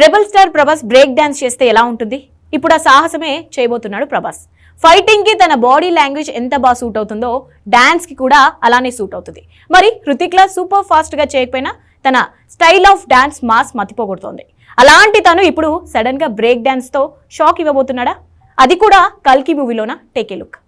Rebel star Prabhas break dance చేస్తే ఎలా ఉంటుంది? ఇప్పుడు ఆ సాహసమే చేయబోతున్నాడు ప్రభాస్. ఫైటింగ్కి తన బాడీ లాంగ్వేజ్ ఎంత బాగా సూట్ అవుతుందో డాన్స్కి కూడా అలానే సూట్ అవుతుంది. మరి హృతిక్లా సూపర్ ఫాస్ట్గా చేయకపోయినా తన స్టైల్ ఆఫ్ డాన్స్ మాస్ మతిపోగొడుతోంది. అలాంటి తను ఇప్పుడు సడన్గా బ్రేక్ డాన్స్తో షాక్ ఇవ్వబోతున్నాడా? అది కూడా కల్కి మూవీలోన టేకే లుక్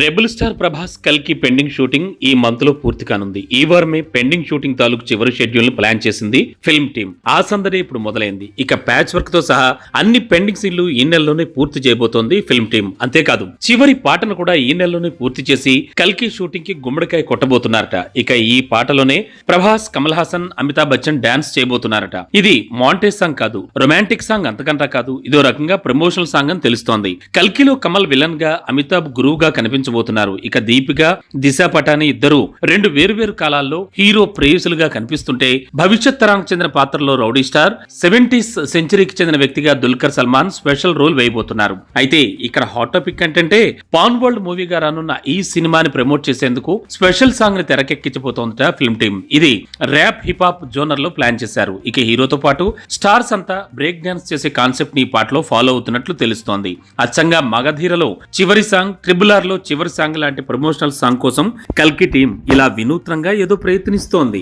రెబుల్ స్టార్ ప్రభాస్ కల్కి పెండింగ్ షూటింగ్ ఈ మంత్లో పూర్తి కానుంది. ఈ వారమే పెండింగ్ షూటింగ్ తాలూకు చివరి షెడ్యూల్ను ప్లాన్ చేసింది ఫిల్మ్ టీమ్. ఆ సందడి ఇప్పుడు మొదలైంది. ఇక ప్యాచ్ వర్క్తో సహా అన్ని పెండింగ్ సీన్లు ఈ నెలలోనే పూర్తి చేయబోతోంది ఫిల్మ్ టీమ్. అంతేకాదు చివరి పాటను కూడా ఈ నెలలోనే పూర్తి చేసి కల్కి షూటింగ్కి గుమ్మడికాయ కొట్టబోతున్నారట. ఇక ఈ పాటలోనే ప్రభాస్ కమల్ హాసన్ అమితాబ్ బచ్చన్ డాన్స్ చేయబోతున్నారట. ఇది మాంటేజ్ సాంగ్ కాదు రొమాంటిక్ సాంగ్ అంతకంటా కాదు. ఇదో రకంగా ప్రమోషనల్ సాంగ్ అని తెలుస్తోంది. కల్కిలో కమల్ విలన్గా అమితాబ్ గురువుగా కనిపించబోతున్నారు ఇక దీపిక దిశ పటాని ఇద్దరు రెండు వేరువేరు కాలాల్లో హీరో ప్రేయసులుగా కనిపిస్తుంటే భవిష్యత్ తరానికి చెందిన పాత్రలో రౌడీ స్టార్ సెవెంటీస్ సెంచరీకి చెందిన వ్యక్తిగా దుల్కర్ సల్మాన్ స్పెషల్ రోల్ వేయబోతున్నారు. అయితే ఇక్కడ హాట్ టాపిక్ ఏంటంటే పాన్ వరల్డ్ మూవీగా రానున్న ఈ సినిమాని ప్రమోట్ చేసేందుకు స్పెషల్ సాంగ్ని తెరకెక్కించబోతోందట ఫిల్మ్ టీమ్. ఇది ర్యాప్ హిప్ హాప్ జోనర్లో ప్లాన్ చేశారు. ఇక హీరోతో పాటు స్టార్స్ అంతా బ్రేక్ డాన్స్ చేసే కాన్సెప్ట్ని ఈ పాటలో ఫాలో అవుతున్నట్లు తెలుస్తోంది. అచ్చంగా మగధీరలో చివరి సాంగ్ ట్రిబుల్ ఆర్లో చివరి సాంగ్ లాంటి ప్రమోషనల్ సాంగ్ కోసం కల్కి టీం ఇలా వినూత్నంగా ఏదో ప్రయత్నిస్తోంది.